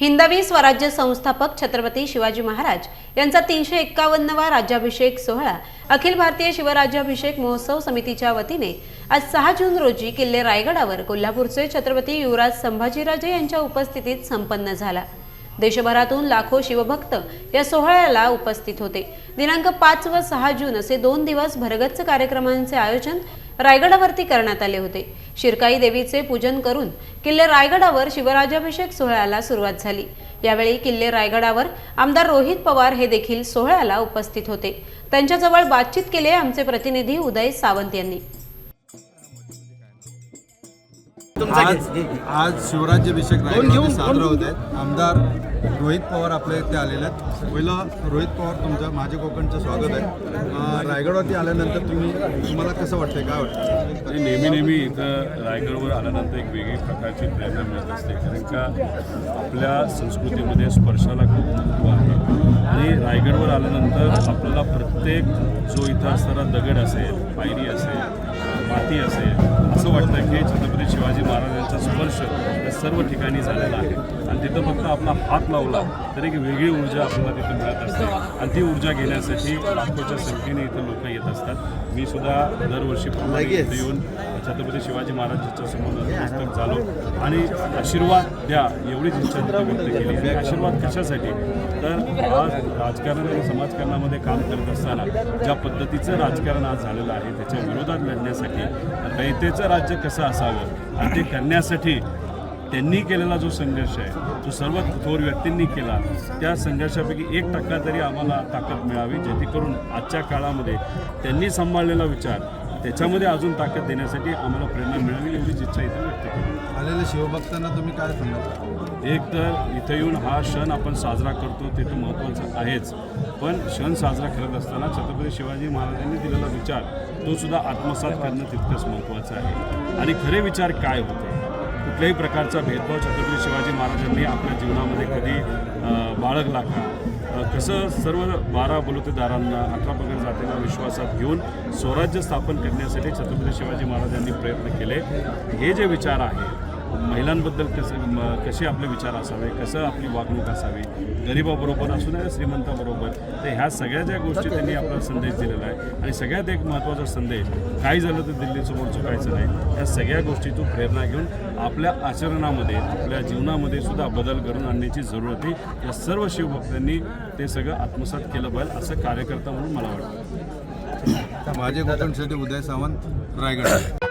हिंदवी स्वराज्य संस्थापक छत्रपती शिवाजी महाराज यांचा तीनशे एक्कावन्नवा राज्याभिषेक सोहळा अखिल भारतीय शिवराज्याभिषेक महोत्सव समितीच्या वतीने आज सहा जून रोजी किल्ले रायगडावर कोल्हापूरचे छत्रपती युवराज संभाजीराजे यांच्या उपस्थितीत संपन्न झाला. देशभरातून लाखो शिवभक्त या सोहळ्याला उपस्थित होते. दिनांक पाच व सहा जून असे दोन दिवस भरगच्च कार्यक्रमांचे आयोजन रायगडावरती करण्यात आले होते. शिरकाई देवीचे पूजन करून किल्ले रायगडावर शिवराजाभिषेक सोहळ्याला सुरुवात झाली. यावेळी किल्ले रायगडावर आमदार रोहित पवार हे देखील सोहळ्याला उपस्थित होते. त्यांच्याजवळ बातचीत केली आमचे प्रतिनिधी उदय सावंत यांनी. आज आज शिवराज्याभिषेक रायगडमध्ये साजरा होत आहे आमदार रोहित पवार आपल्या इथे आलेले आहेत. पहिलं रोहित पवार तुमचं माझे कोकणचं स्वागत आहे. अं, रायगडवरती आल्यानंतर तुम्ही तुम्हाला कसं वाटतंय? काय वाटतं आणि नेहमी नेहमी इथं रायगडवर आल्यानंतर एक वेगळी प्रकारची प्रेरणा मिळत असते. कारण का आपल्या संस्कृतीमध्ये स्पर्शाला खूप महत्त्व आहे. आणि रायगडवर आल्यानंतर आपल्याला प्रत्येक जो इथं असणारा दगड असेल पायरी असेल माती असेल असं वाटतं की छत्रपती शिवाजी महाराजांचा स्पर्श या सर्व ठिकाणी झालेला आहे. आणि तिथं फक्त आपला हात लावला तर एक वेगळी ऊर्जा आपल्याला तिथं मिळत असते. आणि ती ऊर्जा घेण्यासाठी लाखोच्या संख्येने इथं लोक येत असतात. मी सुद्धा दरवर्षी इथं येऊन छत्रपती शिवाजी महाराजांच्या समोर झालो आणि आशीर्वाद द्या एवढीच इच्छा तिथं व्यक्त केली. आशीर्वाद कशासाठी? तर आज राजकारण आणि समाजकारणामध्ये काम करत असताना ज्या पद्धतीचं राजकारण आज झालेलं आहे त्याच्या विरोधात लढण्यासाठी रयतेचं राज्य कसं असावं? आणि ते करण्यासाठी त्यांनी केलेला जो संघर्ष आहे तो सर्व थोर व्यक्तींनी केला त्या संघर्षापैकी एक टक्का तरी आम्हाला ताकद मिळावी जेणेकरून आजच्या काळामध्ये त्यांनी सांभाळलेला विचार त्याच्यामध्ये अजून ताकद देण्यासाठी आम्हाला प्रेरणा मिळावी एवढीच इच्छा इथे व्यक्त केली आलेल्या शिवभक्तांना तुम्ही काय सांगाल? एक तर इथं येऊन हा क्षण आपण साजरा करतो ते तर महत्त्वाचं आहेच. पण क्षण साजरा करत असताना छत्रपती शिवाजी महाराजांनी दिलेला विचार तो सुद्धा आत्मसात करणं तितकंच महत्त्वाचं आहे. आणि खरे विचार काय होते? कुठल्याही प्रकारचा भेदभाव छत्रपती शिवाजी महाराजांनी आपल्या जीवनामध्ये कधी बाळगला का? कसं सर्व बारा बलुतेदारांना अठरा पगड जातीला विश्वासात घेऊन स्वराज्य स्थापन करण्यासाठी छत्रपती शिवाजी महाराजांनी प्रयत्न केले? हे जे विचार आहे महिलांबद्दल कसं कसे आपले विचार असावे कसं आपली वागणूक असावी गरिबाबरोबर असू नये श्रीमंताबरोबर तर ह्या सगळ्या ज्या गोष्टी त्यांनी आपला संदेश दिलेला आहे. आणि सगळ्यात एक महत्त्वाचा संदेश काय झालं तर दिल्लीसमोर चुकायचं नाही या सगळ्या गोष्टीतून प्रेरणा घेऊन आपल्या आचरणामध्ये आपल्या जीवनामध्ये सुद्धा बदल घडून आणण्याची जरूरत आहे. या सर्व शिवभक्तांनी ते सगळं आत्मसात केलं पाहिजे असं कार्यकर्ता म्हणून मला वाटतं. माझे कोकणसाठी उदय सावंत रायगड.